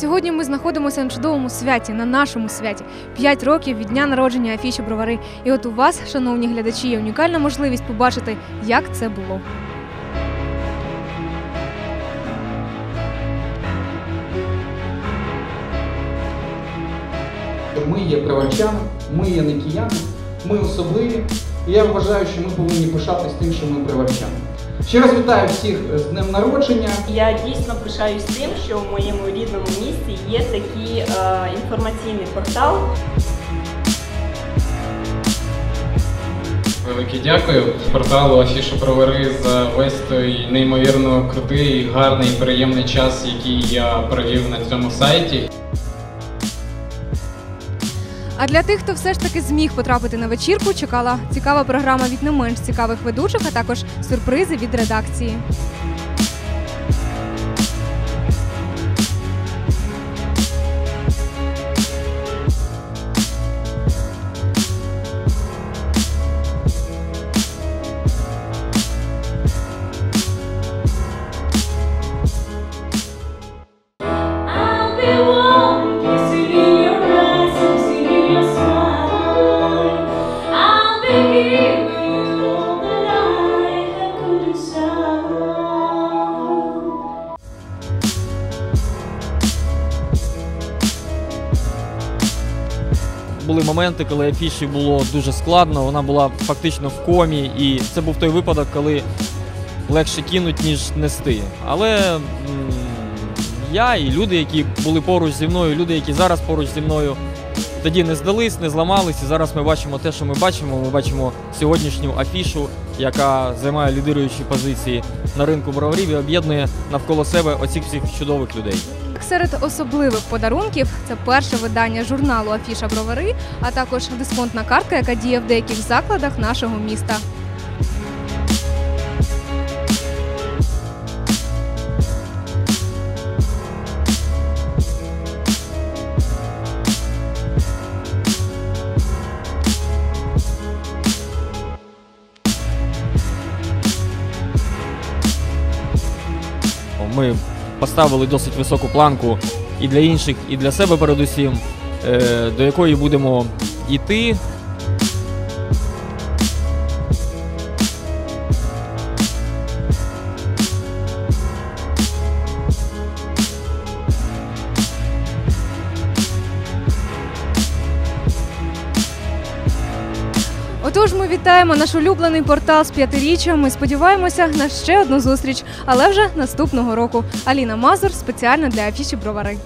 Сьогодні ми знаходимося на чудовому святі, на нашому святі. П'ять років від дня народження афіші бровари. І от у вас, шановні глядачі, є унікальна можливість побачити, як це було. Ми є правачани, ми є не кияни, ми особливі. І я вважаю, що ми повинні пишатись тим, що ми правачани. Ще раз вітаю всіх з днем народження. Я дійсно пишаюсь тим, що в моєму рідному місті є такий е, інформаційний портал. Велике дякую порталу Афіша Провери за весь той неймовірно крутий, гарний, приємний час, який я провів на цьому сайті. А для тих, хто все ж таки зміг потрапити на вечірку, чекала цікава програма від не менш цікавих ведучих, а також сюрпризи від редакції. Були моменти, коли афіші було дуже складно, вона була фактично в комі, і це був той випадок, коли легше кинуть, ніж нести. Але я і люди, які були поруч зі мною, люди, які зараз поруч зі мною, тоді не здались, не зламались. І зараз ми бачимо те, що ми бачимо. Ми бачимо сьогоднішню афішу, яка займає лідируючі позиції на ринку броварів і об'єднує навколо себе оцих всіх чудових людей. Серед особливих подарунків це перше видання журналу Афіша Бровари, а також дисконтна картка, яка діє в деяких закладах нашого міста. Ми поставили досить високу планку і для інших, і для себе передусім, е, до якої будемо йти. Отож, ми вітаємо наш улюблений портал з п'ятиріччям. Ми сподіваємося на ще одну зустріч, але вже наступного року. Аліна Мазур спеціально для афіші Бровари.